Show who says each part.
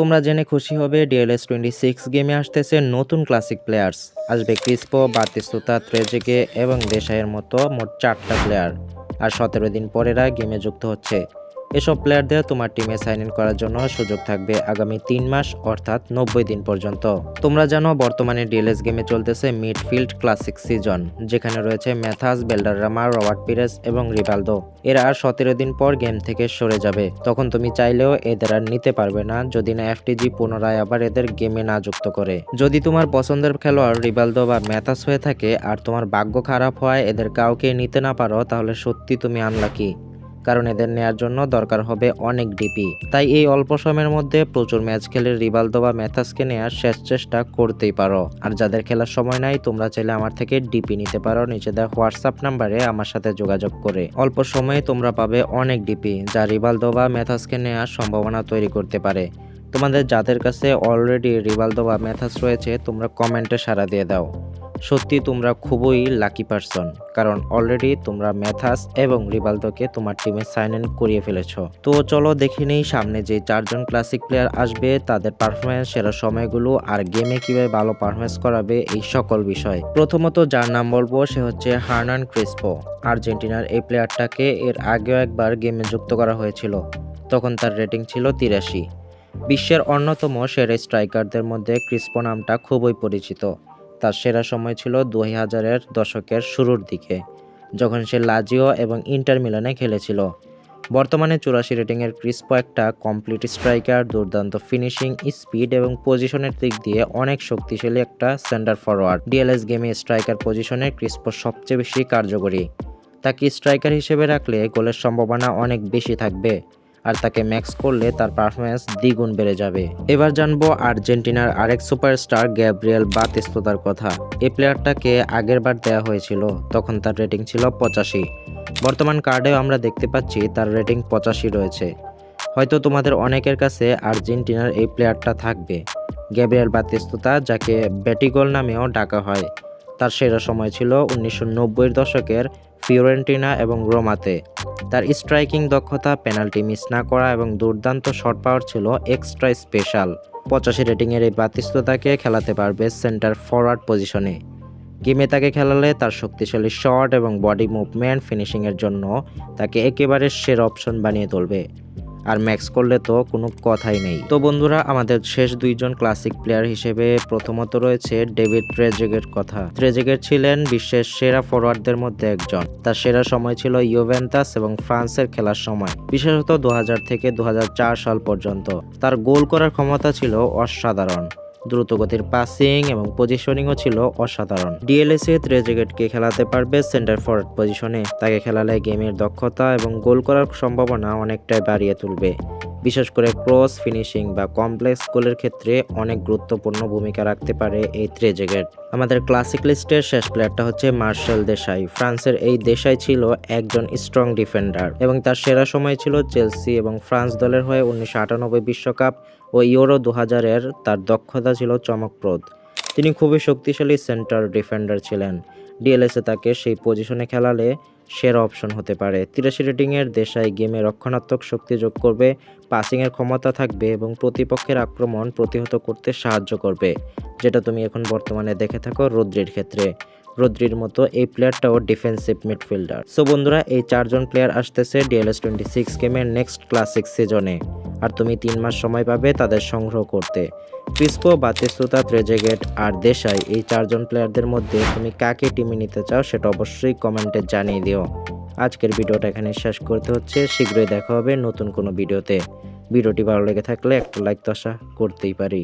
Speaker 1: তোমরা জেনে খুশি হবে ডিএলএস টোয়েন্টি সিক্স গেমে আসতেছে নতুন ক্লাসিক প্লেয়ার্স আসবে ক্রিস্পো বাতিস্তুতা ত্রেজেকে এবং দেশাইয়ের মতো মোট চারটা প্লেয়ার আর সতেরো দিন পরেরা গেমে যুক্ত হচ্ছে। এসব প্লেয়ারদের তোমার টিমে সাইন ইন করার জন্য সুযোগ থাকবে আগামী তিন মাস, অর্থাৎ নব্বই দিন পর্যন্ত। তোমরা জানো বর্তমানে ডিএলএস গেমে চলতেছে মিডফিল্ড ক্লাসিক সিজন যেখানে রয়েছে ম্যাথাস বেল্ডার বেল্ডাররামা রবার্ট পিরেস এবং রিভালদো এরা আর সতেরো দিন পর গেম থেকে সরে যাবে। তখন তুমি চাইলেও এদের আর নিতে পারবে না, যদি না এফটিজি পুনরায় আবার এদের গেমে না যুক্ত করে। যদি তোমার পছন্দের খেলোয়াড় রিভালদো বা ম্যাথাস হয়ে থাকে, আর তোমার ভাগ্য খারাপ হয় এদের কাউকে নিতে না পারো, তাহলে সত্যি তুমি আনলাকি কারণ এদের নেয়ার জন্য দরকার হবে অনেক ডিপি। তাই এই অল্প সময়ের মধ্যে প্রচুর ম্যাচ খেলে রিভালদো বা ম্যাথাসকে নেওয়ার শেষ চেষ্টা করতেই পারো। আর যাদের খেলার সময় নাই, তোমরা চাইলে আমার থেকে ডিপি নিতে পারো নিচে হোয়াটসঅ্যাপ নাম্বারে আমার সাথে যোগাযোগ করে। অল্প সময়ে তোমরা পাবে অনেক ডিপি, যা রিভালদো বা ম্যাথাসকে নেওয়ার সম্ভাবনা তৈরি করতে পারে। তোমাদের যাদের কাছে অলরেডি রিভালদো বা ম্যাথাস রয়েছে, তোমরা কমেন্টে সাড়া দিয়ে দাও। সত্যি তোমরা খুবই লাকি পারসন কারণ অলরেডি তোমরা ম্যাথাস এবং রিবালদোকে তোমার টিমে সাইন ইন করিয়ে ফেলেছো। তো চলো দেখে নেই সামনে যে চারজন ক্লাসিক প্লেয়ার আসবে, তাদের পারফরমেন্স সেরা সময়গুলো আর গেমে কীভাবে ভালো পারফরমেন্স করাবে এই সকল বিষয়। প্রথমত যার নাম বলব, সে হচ্ছে হার্নান ক্রিস্পো। আর্জেন্টিনার এই প্লেয়ারটাকে এর আগেও একবার গেমে যুক্ত করা হয়েছিল। তখন তার রেটিং ছিল তিরাশি। বিশ্বের অন্যতম সেরা স্ট্রাইকারদের মধ্যে ক্রিস্পো নামটা খুবই পরিচিত। তার সেরা সময় ছিল দুই হাজারের দশকের শুরুর দিকে, যখন সে লাজিও এবং ইন্টার মিলানে খেলেছিল। বর্তমানে চুরাশি রেটিংয়ের ক্রিস্পো একটা কমপ্লিট স্ট্রাইকার, দুর্দান্ত ফিনিশিং, স্পিড এবং পজিশনের দিক দিয়ে অনেক শক্তিশালী একটা সেন্টার ফরওয়ার্ড। ডিএলএস গেমে স্ট্রাইকার পজিশনে ক্রিস্পো সবচেয়ে বেশি কার্যকরী। তাকে স্ট্রাইকার হিসেবে রাখলে গোলের সম্ভাবনা অনেক বেশি থাকবে। আর তাকে ম্যাক্স করলে তার পারফরমেন্স দ্বিগুণ বেড়ে যাবে। এবার জানব আর্জেন্টিনার আরেক সুপারস্টার গ্যাব্রিয়েল বাতিস্তোতার কথা। এই প্লেয়ারটাকে আগেরবার দেওয়া হয়েছিল, তখন তার রেটিং ছিল পঁচাশি। বর্তমান কার্ডেও আমরা দেখতে পাচ্ছি তার রেটিং পঁচাশি রয়েছে। হয়তো তোমাদের অনেকের কাছে আর্জেন্টিনার এই প্লেয়ারটা থাকবে। গ্যাব্রিয়েল বাতিস্তোতা, যাকে ব্যাটিগল নামেও ডাকা হয়, তার সেরা সময় ছিল উনিশশো দশকের ফিওরেন্টিনা এবং রোমাতে। তার স্ট্রাইকিং দক্ষতা, পেনাল্টি মিস না করা এবং দুর্দান্ত শট পাওয়ার ছিল এক্সট্রা স্পেশাল। পঁচাশি রেটিংয়ের এই বাতিস্ততাকে খেলাতে পারবে সেন্টার ফরওয়ার্ড পজিশনে। গেমে তাকে খেলালে তার শক্তিশালী শট এবং বডি মুভমেন্ট ফিনিশিংয়ের জন্য তাকে একেবারে সের অপশন বানিয়ে তুলবে। আর ম্যাক্স করলে তো কোনো কথাই নেই। তো বন্ধুরা, আমাদের শেষ দুইজন ক্লাসিক প্লেয়ার হিসেবে প্রথমত রয়েছে ডেভিড ট্রেজেগের কথা। ট্রেজেগের ছিলেন বিশ্বের সেরা ফরওয়ার্ডদের মধ্যে একজন। তার সেরা সময় ছিল ইউভেন্টাস এবং ফ্রান্সের খেলার সময়, বিশেষত দু হাজার থেকে দু হাজার চার সাল পর্যন্ত। তার গোল করার ক্ষমতা ছিল অসাধারণ। দ্রুতগতির পাসিং এবং পজিশনিংও ছিল অসাধারণ। ডিএলএসি ত্রেজেগেটকে খেলাতে পারবে সেন্টার ফরওয়ার্ড পজিশনে তাকে খেলালে গেমের দক্ষতা এবং গোল করার সম্ভাবনা অনেকটাই বাড়িয়ে তুলবে। বিশেষ করে ক্রস ফিনিশিং বা কমপ্লেক্স গোলের ক্ষেত্রে অনেক গুরুত্বপূর্ণ ভূমিকা রাখতে পারে এই ট্রেজেগেট আমাদের ক্লাসিক লিস্টের শেষ প্লেয়ারটা হচ্ছে মার্শাল দেশাই। ফ্রান্সের এই দেশাই ছিল একজন স্ট্রং ডিফেন্ডার এবং তার সেরা সময় ছিল চেলসি এবং ফ্রান্স দলের হয়ে উনিশশো বিশ্বকাপ ও ইউরো দু হাজারের তার দক্ষতা ছিল চমকপ্রদ। তিনি খুবই শক্তিশালী সেন্টার ডিফেন্ডার ছিলেন। ডিএলএসে তাকে সেই পজিশনে খেলালে সেরা অপশন হতে পারে। তিরাশি রেটিংয়ের দেশাই গেমে রক্ষণাত্মক শক্তি যোগ করবে পাসিংয়ের ক্ষমতা থাকবে এবং প্রতিপক্ষের আক্রমণ প্রতিহত করতে সাহায্য করবে, যেটা তুমি এখন বর্তমানে দেখে থাকো রুদ্রির ক্ষেত্রে। রুদ্রির মতো এই প্লেয়ারটাও ডিফেন্সিভ মিডফিল্ডার সো বন্ধুরা, এই চারজন প্লেয়ার আসতেছে ডিএলএস টোয়েন্টি সিক্স গেমের নেক্সট ক্লাসিক সিজনে আর তুমি তিন মাস সময় পাবে তাদের সংগ্রহ করতে। ক্রিস্পো বাতিস্তুতা, ত্রেজেগেট আর দেশাই এই চারজন প্লেয়ারদের মধ্যে তুমি কাকে টিমে নিতে চাও সেটা অবশ্যই কমেন্টে জানিয়ে দিও। আজকের ভিডিওটা এখানে শেষ করতে হচ্ছে। শীঘ্রই দেখা হবে নতুন কোনো ভিডিওতে। ভিডিওটি ভালো লেগে থাকলে একটা লাইক তো আশা করতেই পারি।